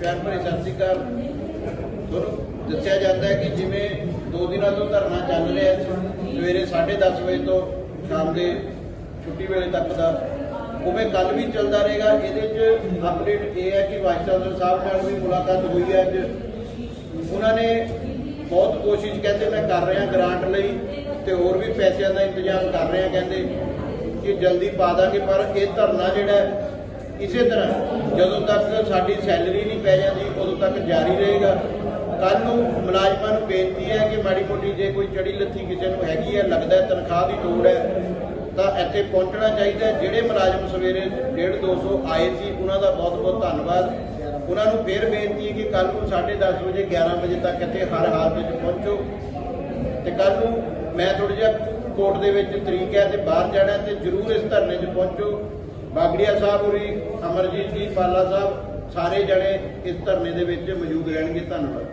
ਪਿਆਰ ਭਰੀ ਸਤਿ ਸ਼੍ਰੀ ਅਕਾਲ। ਤੁਹਾਨੂੰ ਦੱਸਿਆ ਜਾਂਦਾ ਹੈ ਕਿ ਜਿਵੇਂ ਦੋ ਦਿਨਾਂ ਤੋਂ ਧਰਨਾ ਚੱਲ ਰਿਹਾ ਸਵੇਰੇ 10:30 ਵਜੇ ਤੋਂ ਸ਼ਾਮ ਦੇ ਛੁੱਟੀ ਵੇਲੇ ਤੱਕ ਦਾ। ਉਵੇਂ ਕੱਲ ਵੀ ਚੱਲਦਾ ਰਹੇਗਾ। ਇਹਦੇ 'ਚ ਅਪਡੇਟ ਇਹ ਹੈ ਕਿ ਵਾਈਸ ਚਾਂਸਲਰ ਸਾਹਿਬ ਨਾਲ ਵੀ ਮੁਲਾਕਾਤ ਹੋਈ ਹੈ ਅੱਜ। ਉਹਨਾਂ ਨੇ ਬਹੁਤ ਕੋਸ਼ਿਸ਼ ਕਹਿੰਦੇ, ਮੈਂ ਕਰ ਰਿਹਾ ਗ੍ਰਾਂਟ ਲਈ ਤੇ ਹੋਰ ਵੀ ਪੈਸਿਆਂ ਦਾ ਇੰਤਜ਼ਾਮ ਕਰ ਰਿਹਾ, ਕਹਿੰਦੇ ਕਿ ਜਲਦੀ ਪਾ ਦਾਂਗੇ, ਪਰ ਇਹ ਧਰਨਾ ਜਿਹੜਾ ਇਸੇ ਤਰ੍ਹਾਂ ਜਦੋਂ ਤੱਕ ਸਾਡੀ ਸੈਲਰੀ ਨਹੀਂ ਪੈ ਜਾਂਦੀ, ਉਦੋਂ ਤੱਕ ਜਾਰੀ ਰਹੇਗਾ। ਕੱਲ ਨੂੰ ਮੁਲਾਜ਼ਮਾਂ ਨੂੰ ਬੇਨਤੀ ਹੈ ਕਿ ਮਾੜੀ ਮੋਟੀ ਜੇ ਕੋਈ ਚੜੀ ਲੱਥੀ ਕਿਸੇ ਨੂੰ ਹੈਗੀ ਹੈ, ਲੱਗਦਾ ਤਨਖਾਹ ਦੀ ਲੋੜ ਹੈ, ਤਾਂ ਇੱਥੇ ਪਹੁੰਚਣਾ ਚਾਹੀਦਾ ਜਿਹੜੇ ਮੁਲਾਜ਼ਮ ਸਵੇਰੇ 1.5 200 ਆਏ ਸੀ, ਉਹਨਾਂ ਦਾ ਬਹੁਤ ਬਹੁਤ ਧੰਨਵਾਦ। ਉਹਨਾਂ ਨੂੰ ਫੇਰ ਬੇਨਤੀ ਹੈ ਕਿ ਕੱਲ ਨੂੰ 10:30 ਵਜੇ 11 ਵਜੇ ਤੱਕ ਇੱਥੇ ਹਰ ਹਾਲਤ ਵਿੱਚ ਪਹੁੰਚੋ। ਤੇ ਕੱਲ ਨੂੰ ਮੈਂ ਥੋੜਾ ਜਿਹਾ ਕੋਰਟ ਦੇ ਵਿੱਚ ਤਰੀਕ ਹੈ ਤੇ ਬਾਹਰ ਜਾਣਾ ਹੈ ਤੇ ਜਰੂਰ ਇਸ ਧਰਨੇ 'ਚ ਪਹੁੰਚੋ। ਬਾਗੜੀਆ ਸਾਹਿਬ ਹੋਰੀ, ਅਮਰਜੀਤ ਜੀ, ਪਾਲਾ ਸਾਹਿਬ, ਸਾਰੇ ਜਣੇ ਇਸ ਧਰਨੇ ਦੇ ਵਿੱਚ ਮੌਜੂਦ ਰਹਿਣਗੇ। ਧੰਨਵਾਦ।